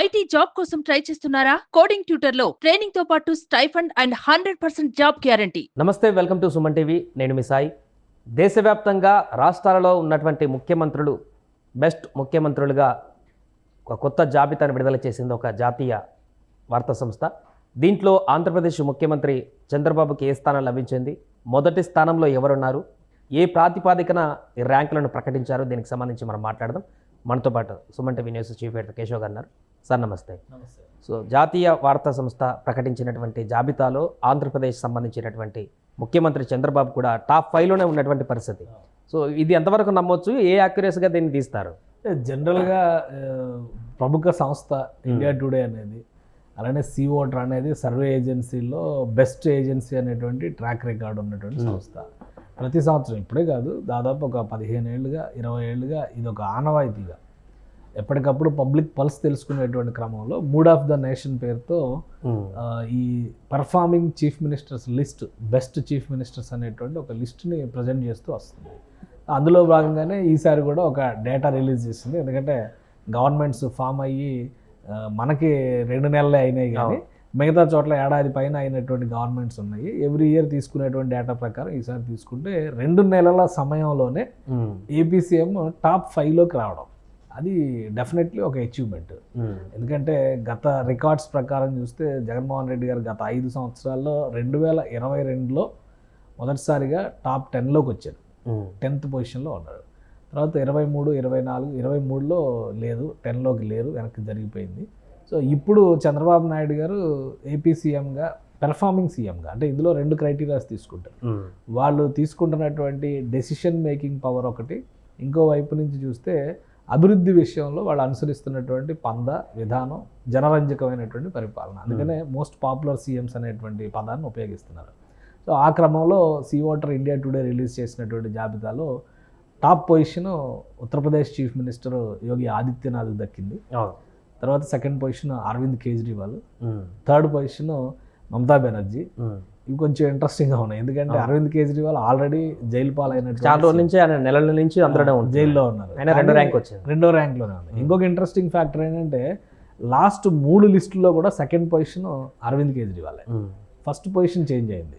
IT job కోసం try చేస్తున్నారా? Coding ట్యూటర్లో ట్రైనింగ్తో పాటు stipend and hundred percent job guarantee. నమస్తే వెల్కమ్ టు సుమన్ టీవీ. నేను మీ సాయి. దేశవ్యాప్తంగా రాష్ట్రాలలో ఉన్నటువంటి ముఖ్యమంత్రులు బెస్ట్ ముఖ్యమంత్రులుగా ఒక కొత్త జాబితాను విడుదల చేసింది ఒక జాతీయ వార్తా సంస్థ. దీంట్లో ఆంధ్రప్రదేశ్ ముఖ్యమంత్రి చంద్రబాబుకి ఏ స్థానం లభించింది? మొదటి స్థానంలో ఎవరున్నారు? ఏ ప్రాతిపాదికన ఈ ర్యాంకులను ప్రకటించారు? దీనికి సంబంధించి మనం మాట్లాడదాం. మనతో పాటు Suman TV news chief editor Keshav గారు సార్ నమస్తే. సో జాతీయ వార్తా సంస్థ ప్రకటించినటువంటి జాబితాలో ఆంధ్రప్రదేశ్ సంబంధించినటువంటి ముఖ్యమంత్రి చంద్రబాబు కూడా టాప్ ఫైవ్లోనే ఉన్నటువంటి పరిస్థితి. సో ఇది ఎంతవరకు నమ్మొచ్చు? ఏ యాక్యురేస్గా దీన్ని తీస్తారు? జనరల్గా ప్రముఖ సంస్థ ఇండియా టుడే అనేది అలానే సీ ఓటర్ అనేది సర్వే ఏజెన్సీలో బెస్ట్ ఏజెన్సీ అనేటువంటి ట్రాక్ రికార్డ్ ఉన్నటువంటి సంస్థ. ప్రతి సంవత్సరం ఇప్పుడే కాదు దాదాపు ఒక పదిహేను ఏళ్ళుగా ఇరవై ఏళ్ళుగా ఇది ఒక ఆనవాయితీగా. ఎప్పటికప్పుడు పబ్లిక్ పల్స్ తెలుసుకునేటువంటి క్రమంలో మూడ్ ఆఫ్ ద నేషన్ పేరుతో ఆ, ఈ performing chief ministers list best chief ministers అనేటువంటి ఒక లిస్ట్ని ప్రజెంట్ చేస్తూ వస్తుంది. అందులో భాగంగానే ఈసారి కూడా ఒక డేటా రిలీజ్ చేసింది. ఎందుకంటే గవర్నమెంట్స్ ఫామ్ అయ్యి మనకి రెండు నెలలే అయినాయి కానీ మిగతా చోట్ల ఏడాది పైన అయినటువంటి గవర్నమెంట్స్ ఉన్నాయి. ఎవ్రీ ఇయర్ తీసుకునేటువంటి డేటా ప్రకారం ఈసారి తీసుకుంటే రెండు నెలల సమయంలోనే ఏపీ సీఎం టాప్ ఫైవ్లోకి రావడం. అది డెఫినెట్లీ ఒక అచీవ్మెంట్ ఎందుకంటే గత రికార్డ్స్ ప్రకారం చూస్తే జగన్మోహన్ రెడ్డి గారు గత ఐదు సంవత్సరాల్లో రెండు వేల ఇరవై రెండులో మొదటిసారిగా టాప్ టెన్లోకి వచ్చారు. టెన్త్ పొజిషన్లో ఉన్నారు. తర్వాత ఇరవై మూడు ఇరవై నాలుగు ఇరవై మూడులో లేదు టెన్లోకి లేరు వెనక్కి జరిగిపోయింది. సో ఇప్పుడు చంద్రబాబు నాయుడు గారు ఏపీ సీఎంగా పెర్ఫార్మింగ్ సీఎంగా అంటే ఇందులో రెండు క్రైటీరియాస్ తీసుకుంటారు. వాళ్ళు తీసుకుంటున్నటువంటి డెసిషన్ మేకింగ్ పవర్ ఒకటి ఇంకో వైపు నుంచి చూస్తే అభివృద్ధి విషయంలో వాళ్ళు అనుసరిస్తున్నటువంటి పంద విధానం జనరంజకమైనటువంటి పరిపాలన. అందుకనే మోస్ట్ పాపులర్ సీఎంస్ అనేటువంటి పదాన్ని ఉపయోగిస్తున్నారు. సో ఆ క్రమంలో C voter India today release చేసినటువంటి జాబితాలో top position Uttar Pradesh chief minister Yogi Adityanath దక్కింది. తర్వాత second position Arvind Kejriwal. Third position Mamata Banerjee. ఇవి కొంచెం ఇంట్రెస్టింగ్గా ఉన్నాయి. ఎందుకంటే అరవింద్ కేజ్రీవాల్ ఆల్రెడీ జైలు పాలైనటువంటి చాలా రోజుల నుంచి ఆయన నెలల నుంచి అందులోనే ఉంటుంది జైల్లో ఉన్నారు. ఆయన రెండో ర్యాంక్ వచ్చింది. రెండో ర్యాంక్లోనే ఉంది. ఇంకొక ఇంట్రెస్టింగ్ ఫ్యాక్టర్ ఏంటంటే లాస్ట్ మూడు లిస్టుల్లో కూడా second position Arvind Kejriwal. First position change అయింది.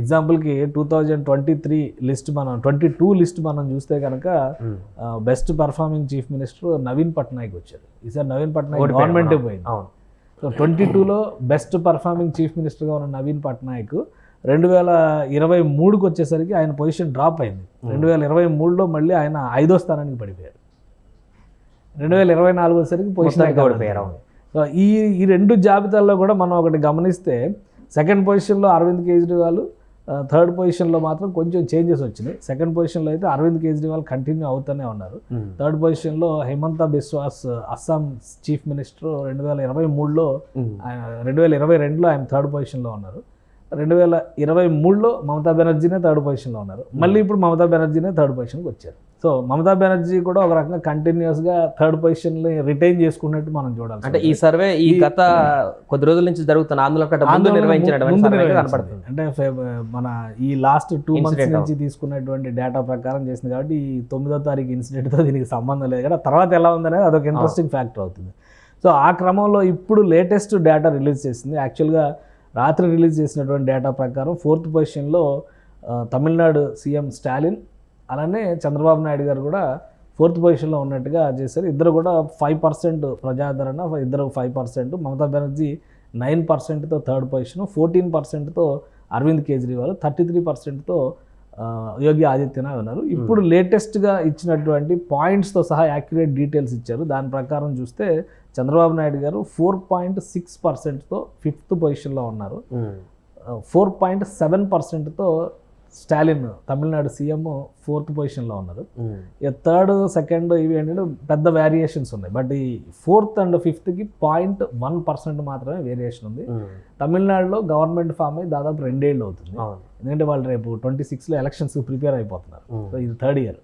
ఎగ్జాంపుల్కి two thousand twenty three list మనం ట్వంటీ టూ లిస్ట్ మనం చూస్తే కనుక best performing chief minister Naveen Patnaik వచ్చారు. ఈసారి నవీన్ పట్నాయక్. గవర్నమెంటే పోయింది. అవును. సో ట్వంటీ టూలో బెస్ట్ పర్ఫార్మింగ్ చీఫ్ మినిస్టర్గా ఉన్న నవీన్ పట్నాయక్ రెండు వేల ఇరవై మూడుకి వచ్చేసరికి ఆయన పొజిషన్ డ్రాప్ అయింది. రెండు వేల ఇరవై మూడులో మళ్ళీ ఆయన ఐదో స్థానానికి పడిపోయారు. రెండు వేల ఇరవై నాలుగు వచ్చేసరికి పొజిషన్ సో ఈ ఈ రెండు జాబితాల్లో కూడా మనం ఒకటి గమనిస్తే సెకండ్ పొజిషన్లో అరవింద్ కేజ్రీవాల్ థర్డ్ పొజిషన్లో మాత్రం కొంచెం చేంజెస్ వచ్చినాయి. సెకండ్ పొజిషన్లో అయితే అరవింద్ కేజ్రీవాల్ కంటిన్యూ అవుతూనే ఉన్నారు. థర్డ్ పొజిషన్లో హేమంత బిశ్వాస్ అస్సాం చీఫ్ మినిస్టర్ రెండు వేల ఇరవై మూడులో ఆయన రెండు వేల ఇరవై రెండులో ఆయన థర్డ్ పొజిషన్లో ఉన్నారు. రెండు వేల ఇరవై మూడులో మమతా బెనర్జీనే థర్డ్ పొజిషన్లో ఉన్నారు. మళ్ళీ ఇప్పుడు మమతా బెనర్జీనే థర్డ్ పొజిషన్కి వచ్చారు. సో మమతా బెనర్జీ కూడా ఒక రకంగా కంటిన్యూస్గా థర్డ్ పొజిషన్ని రిటైన్ చేసుకున్నట్టు మనం చూడాలి అంటే ఈ సర్వే ఈ గత కొద్ది రోజుల నుంచి జరుగుతున్న ఆందోళన నిర్వహించినటువంటి. కనపడుతుంది. అంటే మన ఈ లాస్ట్ టూ మంత్స్ నుంచి తీసుకున్నటువంటి డేటా ప్రకారం చేసింది కాబట్టి ఈ తొమ్మిదో తారీఖు ఇన్సిడెంట్తో దీనికి సంబంధం లేదు. కదా తర్వాత ఎలా ఉందనేది అదొక ఇంట్రెస్టింగ్ ఫ్యాక్టర్ అవుతుంది. సో ఆ క్రమంలో ఇప్పుడు లేటెస్ట్ డేటా రిలీజ్ చేసింది. యాక్చువల్గా రాత్రి రిలీజ్ చేసినటువంటి డేటా ప్రకారం ఫోర్త్ పొజిషన్లో తమిళనాడు సీఎం స్టాలిన్ అలానే చంద్రబాబు నాయుడు గారు కూడా ఫోర్త్ పొజిషన్లో ఉన్నట్టుగా చేశారు. ఇద్దరు కూడా ఫైవ్ పర్సెంట్ ప్రజాదరణ ఇద్దరు five percent Mamata Banerjee nine పర్సెంట్తో third position fourteen పర్సెంట్తో అరవింద్ కేజ్రీవాల్ థర్టీ త్రీ పర్సెంట్తో యోగి ఆదిత్యనాథ్ ఉన్నారు ఇప్పుడు లేటెస్ట్గా ఇచ్చినటువంటి పాయింట్స్తో సహా యాక్యురేట్ డీటెయిల్స్ ఇచ్చారు. దాని ప్రకారం చూస్తే చంద్రబాబు నాయుడు గారు ఫోర్ పాయింట్ సిక్స్ పర్సెంట్తో ఫిఫ్త్ పొజిషన్లో ఉన్నారు. ఫోర్ పాయింట్ సెవెన్ పర్సెంట్తో స్టాలిన్ తమిళనాడు సీఎం ఫోర్త్ పొజిషన్లో ఉన్నారు. థర్డ్ సెకండ్ ఇవి ఏంటంటే పెద్ద వేరియేషన్స్ ఉన్నాయి. బట్ ఈ ఫోర్త్ అండ్ ఫిఫ్త్కి పాయింట్ వన్ పర్సెంట్ మాత్రమే వేరియేషన్ ఉంది. తమిళనాడులో గవర్నమెంట్ ఫామ్ అయ్యి దాదాపు రెండేళ్ళు అవుతుంది. ఎందుకంటే వాళ్ళు రేపు ట్వంటీ సిక్స్లో ఎలక్షన్స్ ప్రిపేర్ అయిపోతున్నారు సో ఇది థర్డ్ ఇయర్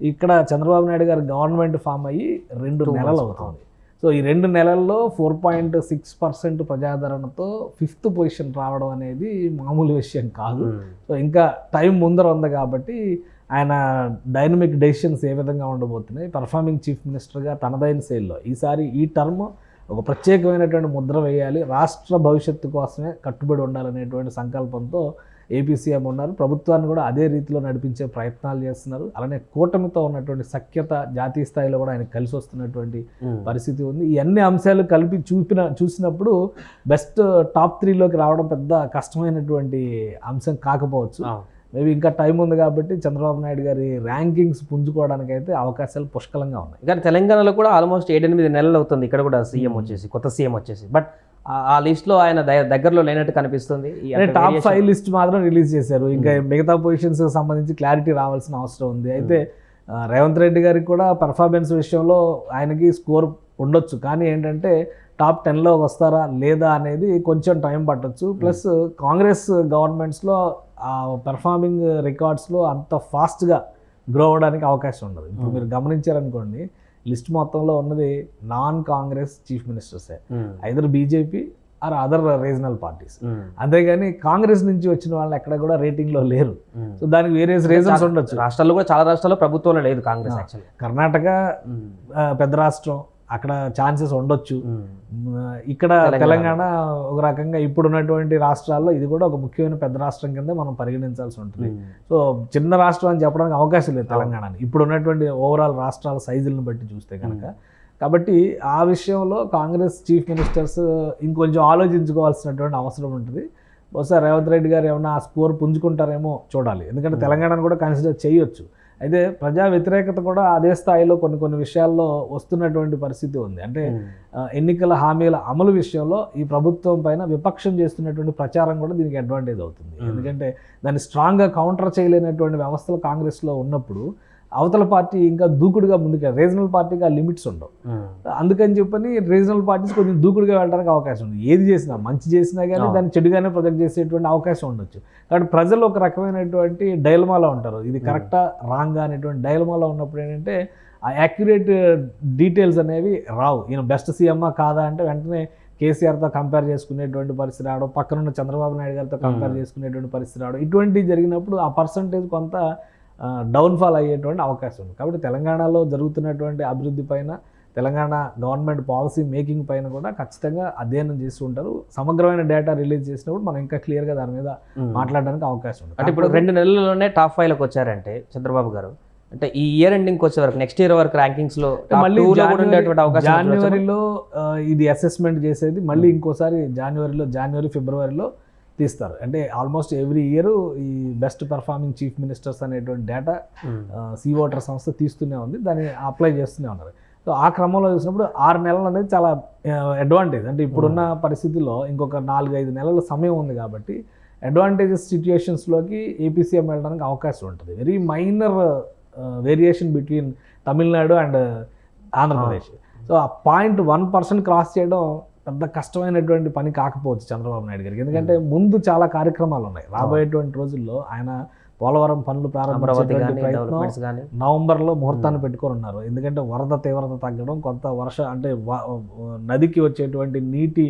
ఇక్కడ చంద్రబాబు నాయుడు గారు గవర్నమెంట్ ఫామ్ అయ్యి రెండు నెలలు అవుతుంది. సో ఈ రెండు నెలల్లో ఫోర్ పాయింట్ సిక్స్ పర్సెంట్ ప్రజాదరణతో ఫిఫ్త్ పొజిషన్ రావడం అనేది మామూలు విషయం కాదు. సో ఇంకా టైం ముందర ఉంది కాబట్టి ఆయన డైనమిక్ డెసిషన్స్ ఏ విధంగా ఉండబోతున్నాయి? పర్ఫార్మింగ్ చీఫ్ మినిస్టర్గా తనదైన శైలిలో ఈసారి ఈ టర్మ్ ఒక ప్రత్యేకమైనటువంటి ముద్ర వేయాలి. రాష్ట్ర భవిష్యత్తు కోసమే కట్టుబడి ఉండాలనేటువంటి సంకల్పంతో ఏపీ సీఎం ఉన్నారు. ప్రభుత్వాన్ని కూడా అదే రీతిలో నడిపించే ప్రయత్నాలు చేస్తున్నారు. అలానే కూటమితో ఉన్నటువంటి సఖ్యత జాతీయ స్థాయిలో కూడా ఆయన కలిసి వస్తున్నటువంటి పరిస్థితి ఉంది. ఈ అన్ని అంశాలు కలిపి చూపిన చూసినప్పుడు బెస్ట్ టాప్ త్రీలోకి రావడం పెద్ద కష్టమైనటువంటి అంశం కాకపోవచ్చు. మేబీ ఇంకా టైం ఉంది కాబట్టి చంద్రబాబు నాయుడు గారి ర్యాంకింగ్స్ పుంజుకోవడానికి అయితే అవకాశాలు పుష్కలంగా ఉన్నాయి. కానీ తెలంగాణలో కూడా ఆల్మోస్ట్ ఏడెనిమిది నెలలు అవుతుంది. ఇక్కడ కూడా సీఎం వచ్చేసి కొత్త సీఎం వచ్చేసి. బట్ ఆ లిస్ట్లో ఆయన ద- దగ్గరలో లేనట్టు కనిపిస్తుంది టాప్ ఫైవ్ లిస్ట్ మాత్రం రిలీజ్ చేశారు. ఇంకా మిగతా పొజిషన్స్ సంబంధించి క్లారిటీ రావాల్సిన అవసరం ఉంది. అయితే ఆ, రేవంత్ రెడ్డి గారికి కూడా పర్ఫార్మెన్స్ విషయంలో ఆయనకి స్కోర్ ఉండొచ్చు. కానీ ఏంటంటే టాప్ టెన్లో వస్తారా లేదా అనేది కొంచెం టైం పట్టొచ్చు. ప్లస్ కాంగ్రెస్ గవర్నమెంట్స్లో ఆ పెర్ఫార్మింగ్ రికార్డ్స్లో అంత ఫాస్ట్గా గ్రో అవ్వడానికి అవకాశం ఉండదు. ఇప్పుడు మీరు గమనించారనుకోండి లిస్ట్ మొత్తంలో ఉన్నది నాన్ కాంగ్రెస్ చీఫ్ మినిస్టర్సే. ఉమ్, either BJP or other regional parties. Um, అంతేగాని కాంగ్రెస్ నుంచి వచ్చిన వాళ్ళు ఎక్కడ కూడా రేటింగ్లో లేరు. ఉమ్. సో దానికి వేరే రీజన్స్ ఉండొచ్చు. రాష్ట్రాల్లో కూడా చాలా రాష్ట్రాల్లో ప్రభుత్వంలో లేదు కాంగ్రెస్ కర్ణాటక పెద్ద రాష్ట్రం అక్కడ ఛాన్సెస్ ఉండొచ్చు. ఇక్కడ తెలంగాణ. తెలంగాణ ఒక రకంగా ఇప్పుడు ఉన్నటువంటి రాష్ట్రాల్లో ఇది కూడా ఒక ముఖ్యమైన పెద్ద రాష్ట్రం కింద మనం పరిగణించాల్సి ఉంటుంది. సో చిన్న రాష్ట్రం అని చెప్పడానికి అవకాశం లేదు తెలంగాణని. ఇప్పుడు ఉన్నటువంటి ఓవరాల్ రాష్ట్రాల సైజులను బట్టి చూస్తే కనుక. కాబట్టి ఆ విషయంలో కాంగ్రెస్ చీఫ్ మినిస్టర్స్ ఇంకొంచెం ఆలోచించుకోవాల్సినటువంటి అవసరం ఉంటుంది. బహుశా రేవంత్ రెడ్డి గారు ఏమైనా ఆ స్కోర్ పుంజుకుంటారేమో చూడాలి. ఎందుకంటే తెలంగాణను కూడా కన్సిడర్ చేయొచ్చు. అయితే ప్రజా వ్యతిరేకత కూడా అదే స్థాయిలో కొన్ని కొన్ని విషయాల్లో వస్తున్నటువంటి పరిస్థితి ఉంది. అంటే ఎన్నికల హామీల అమలు విషయంలో ఈ ప్రభుత్వం పైన విపక్షం చేస్తున్నటువంటి ప్రచారం కూడా దీనికి అడ్వాంటేజ్ అవుతుంది. ఎందుకంటే దాన్ని స్ట్రాంగ్గా కౌంటర్ చేయలేనటువంటి వ్యవస్థలు కాంగ్రెస్లో ఉన్నప్పుడు అవతల పార్టీ ఇంకా దూకుడుగా ముందుకు రీజనల్ పార్టీకి ఆ లిమిట్స్ ఉండవు. అందుకని చెప్పని రీజనల్ పార్టీస్ కొంచెం దూకుడుగా వెళ్ళడానికి అవకాశం ఉంది. ఏది చేసినా మంచి చేసినా కానీ. దాన్ని చెడుగానే ప్రొజెక్ట్ చేసేటువంటి అవకాశం ఉండొచ్చు. కాబట్టి ప్రజలు ఒక రకమైనటువంటి డైలమాలో ఉంటారు. ఇది కరెక్టా రాంగా అనేటువంటి డైలమాలో ఉన్నప్పుడు ఏంటంటే ఆ యాక్యురేట్ డీటెయిల్స్ అనేవి రావు. ఈయన బెస్ట్ సీఎమ్మా కాదా అంటే వెంటనే కేసీఆర్తో కంపేర్ చేసుకునేటువంటి పరిస్థితి రావడం పక్కనున్న చంద్రబాబు నాయుడు గారితో కంపేర్. చేసుకునేటువంటి పరిస్థితి రావడం ఇటువంటివి జరిగినప్పుడు ఆ పర్సంటేజ్ కొంత డౌన్ఫాల్ అయ్యేటువంటి అవకాశం ఉంది. కాబట్టి తెలంగాణలో జరుగుతున్నటువంటి అభివృద్ధి పైన తెలంగాణ గవర్నమెంట్ పాలసీ మేకింగ్ పైన కూడా ఖచ్చితంగా అధ్యయనం చేస్తూ ఉంటారు. సమగ్రమైన డేటా రిలీజ్ చేసినప్పుడు మనం ఇంకా క్లియర్గా దాని మీద మాట్లాడడానికి అవకాశం ఉంది. అంటే ఇప్పుడు రెండు నెలల్లోనే టాప్ ఫైవ్లోకి వచ్చారంటే చంద్రబాబు గారు అంటే ఈ ఇయర్ ఎండింగ్ వచ్చే వరకు నెక్స్ట్ ఇయర్ వరకు ర్యాంకింగ్స్లో మళ్ళీ? జనవరిలో ఇది అసెస్మెంట్ చేసేది మళ్ళీ ఇంకోసారి జనవరిలో జనవరి ఫిబ్రవరిలో తీస్తారు. అంటే ఆల్మోస్ట్ ఎవ్రీ ఇయర్ ఈ బెస్ట్ పర్ఫార్మింగ్ చీఫ్ మినిస్టర్స్ అనేటువంటి డేటా సీ వాటర్ సంస్థ తీస్తూనే ఉంది. దాన్ని అప్లై చేస్తూనే ఉన్నారు. సో ఆ క్రమంలో చూసినప్పుడు ఆరు నెలలు అనేది చాలా అడ్వాంటేజ్ అంటే ఇప్పుడున్న పరిస్థితుల్లో ఇంకొక నాలుగు ఐదు నెలల సమయం ఉంది కాబట్టి అడ్వాంటేజెస్ సిచ్యుయేషన్స్లోకి ఏపీసీఎం వెళ్ళడానికి అవకాశం ఉంటుంది. Very minor variation between Tamil Nadu and Andhra Pradesh so ఆ పాయింట్ వన్ పర్సెంట్ క్రాస్ చేయడం పెద్ద కష్టమైనటువంటి పని కాకపోవచ్చు చంద్రబాబు నాయుడు గారికి. ఎందుకంటే ముందు చాలా కార్యక్రమాలు ఉన్నాయి రాబోయేటువంటి రోజుల్లో ఆయన పోలవరం పనులు కానీ నవంబర్లో ముహూర్తాన్ని పెట్టుకొని ఉన్నారు ఎందుకంటే వరద తీవ్రత తగ్గడం కొంత వర్ష అంటే నదికి వచ్చేటువంటి నీటి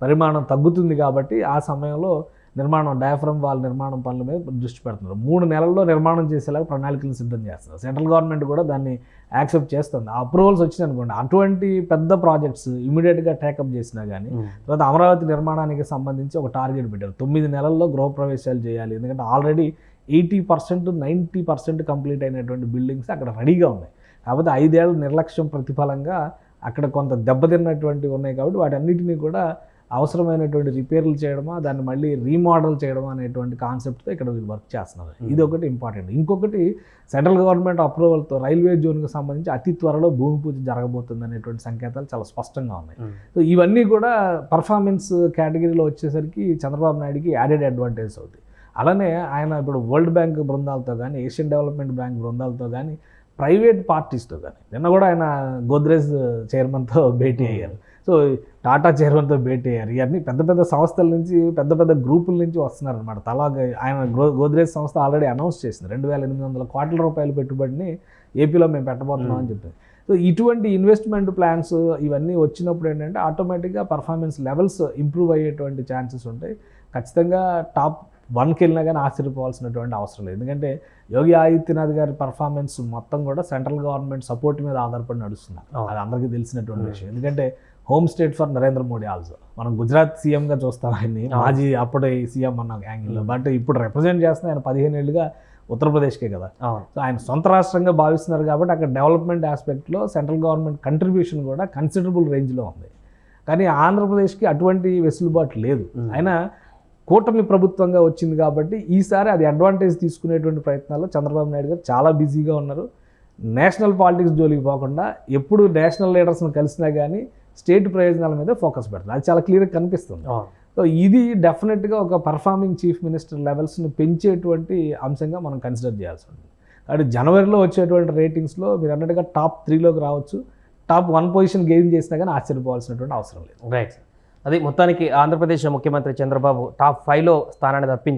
పరిమాణం తగ్గుతుంది కాబట్టి ఆ సమయంలో నిర్మాణం డయాఫ్రమ్ వాల్ నిర్మాణం పనుల మీద దృష్టి పెడుతున్నారు. మూడు నెలల్లో నిర్మాణం చేసేలాగా ప్రణాళికలు సిద్ధం చేస్తున్నారు. సెంట్రల్ గవర్నమెంట్ కూడా దాన్ని యాక్సెప్ట్ చేస్తుంది. ఆ అప్రూవల్స్ వచ్చినాయి అనుకోండి. అటువంటి పెద్ద ప్రాజెక్ట్స్ ఇమీడియట్గా టేకప్ చేసినా కానీ తర్వాత అమరావతి నిర్మాణానికి సంబంధించి ఒక టార్గెట్ పెట్టారు. తొమ్మిది నెలల్లో గృహప్రవేశాలు చేయాలి. ఎందుకంటే already eighty percent ninety percent complete అయినటువంటి బిల్డింగ్స్ అక్కడ రెడీగా ఉన్నాయి. కాకపోతే ఐదేళ్ళ నిర్లక్ష్యం ప్రతిఫలంగా అక్కడ కొంత దెబ్బతిన్నటువంటివి ఉన్నాయి కాబట్టి వాటన్నిటినీ కూడా అవసరమైనటువంటి రిపేర్లు చేయడమా దాన్ని మళ్ళీ రీమోడల్ చేయడమా అనేటువంటి కాన్సెప్ట్తో ఇక్కడ వీళ్ళు వర్క్ చేస్తున్నారు. ఇది ఒకటి ఇంపార్టెంట్. ఇంకొకటి సెంట్రల్ గవర్నమెంట్ అప్రూవల్తో రైల్వే జోన్కి సంబంధించి అతి త్వరలో భూమి పూజ జరగబోతుంది అనేటువంటి సంకేతాలు చాలా స్పష్టంగా ఉన్నాయి. సో ఇవన్నీ కూడా పర్ఫార్మెన్స్ కేటగిరీలో వచ్చేసరికి చంద్రబాబు నాయుడుకి యాడెడ్ అడ్వాంటేజ్ అవుతుంది అలానే ఆయన ఇప్పుడు వరల్డ్ బ్యాంక్ బృందాలతో కానీ ఏషియన్ డెవలప్మెంట్ బ్యాంక్ బృందాలతో కానీ ప్రైవేట్ పార్టీస్తో కానీ నిన్న కూడా ఆయన గోద్రేజ్ చైర్మన్తో భేటీ అయ్యారు. సో టాటా చైర్మన్తో భేటీ అయ్యారు. ఇవన్నీ పెద్ద పెద్ద సంస్థల నుంచి పెద్ద పెద్ద గ్రూపుల నుంచి వస్తున్నారు అనమాట తలా ఆయన గోద్రేజ్ సంస్థ ఆల్రెడీ అనౌన్స్ చేసింది. రెండు వేల ఎనిమిది వందల కోట్ల రూపాయల పెట్టుబడిని ఏపీలో మేము పెట్టబోతున్నాం అని చెప్పింది సో ఇటువంటి ఇన్వెస్ట్మెంట్ ప్లాన్స్ ఇవన్నీ వచ్చినప్పుడు ఏంటంటే ఆటోమేటిక్గా పర్ఫార్మెన్స్ లెవెల్స్ ఇంప్రూవ్ అయ్యేటువంటి ఛాన్సెస్ ఉంటాయి. ఖచ్చితంగా టాప్ వన్కి వెళ్ళినా కానీ ఆశ్చర్యపోవాల్సినటువంటి అవసరం లేదు. ఎందుకంటే యోగి ఆదిత్యనాథ్ గారి పర్ఫార్మెన్స్ మొత్తం కూడా సెంట్రల్ గవర్నమెంట్ సపోర్ట్ మీద ఆధారపడి నడుస్తున్నారు. అది అందరికీ తెలిసినటువంటి. విషయం. ఎందుకంటే home state for Narendra Modi also. మనం గుజరాత్ సీఎంగా చూస్తాం ఆయన్ని. మాజీ అప్పుడు సీఎం అన్న యాంగిల్లో. బట్ ఇప్పుడు రిప్రజెంట్ చేస్తున్న ఆయన పదిహేను ఏళ్ళుగా ఉత్తరప్రదేశ్కే కదా. సో ఆయన సొంత రాష్ట్రంగా భావిస్తున్నారు కాబట్టి అక్కడ డెవలప్మెంట్ ఆస్పెక్ట్లో సెంట్రల్ గవర్నమెంట్ కంట్రిబ్యూషన్ కూడా కన్సిడరబుల్ రేంజ్లో ఉంది. కానీ ఆంధ్రప్రదేశ్కి అటువంటి వెసులుబాటు లేదు. ఆయన కూటమి ప్రభుత్వంగా వచ్చింది కాబట్టి ఈసారి అది అడ్వాంటేజ్ తీసుకునేటువంటి ప్రయత్నాల్లో చంద్రబాబు నాయుడు గారు చాలా బిజీగా ఉన్నారు. నేషనల్ పాలిటిక్స్ జోలికి పోకుండా ఎప్పుడు నేషనల్ లీడర్స్ని కలిసినా కానీ స్టేట్ ప్రయోజనాల మీద ఫోకస్ పెడతారు అది చాలా క్లియర్గా కనిపిస్తుంది. సో ఇది డెఫినెట్గా ఒక పర్ఫార్మింగ్ చీఫ్ మినిస్టర్ లెవెల్స్ని పెంచేటువంటి అంశంగా మనం కన్సిడర్ చేయాల్సి ఉంటుంది. కాబట్టి జనవరిలో వచ్చేటువంటి రేటింగ్స్లో మీరు అన్నట్టుగా టాప్ త్రీలోకి రావచ్చు. టాప్ వన్ పొజిషన్ గెయిన్ చేసినా కానీ ఆశ్చర్యపోవాల్సినటువంటి అవసరం లేదు. రైట్ అది మొత్తానికి ఆంధ్రప్రదేశ్ ముఖ్యమంత్రి చంద్రబాబు టాప్ ఫైవ్లో స్థానాన్ని దప్పి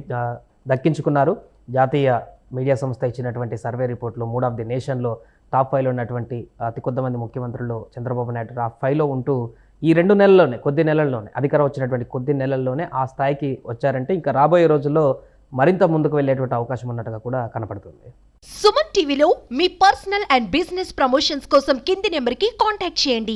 దక్కించుకున్నారు. జాతీయ మీడియా సంస్థ ఇచ్చినటువంటి సర్వే రిపోర్ట్లో మూడ్ ఆఫ్ ది నేషన్లో టాప్ ఫైవ్లో ఉన్నటువంటి అతి కొద్దిమంది ముఖ్యమంత్రులు చంద్రబాబు నాయుడు టాప్ ఫైవ్లో ఉంటూ ఈ రెండు నెలల్లోనే కొద్ది నెలల్లోనే అధికారం వచ్చినటువంటి కొద్ది నెలల్లోనే ఆ స్థాయికి వచ్చారంటే ఇంకా రాబోయే రోజుల్లో మరింత ముందుకు వెళ్ళేటువంటి అవకాశం ఉన్నట్టుగా కూడా కనపడుతుంది. సుమన్ టీవీలో మీ పర్సనల్ అండ్ బిజినెస్ ప్రమోషన్స్ కోసం కింది నెంబర్కి కాంటాక్ట్ చేయండి.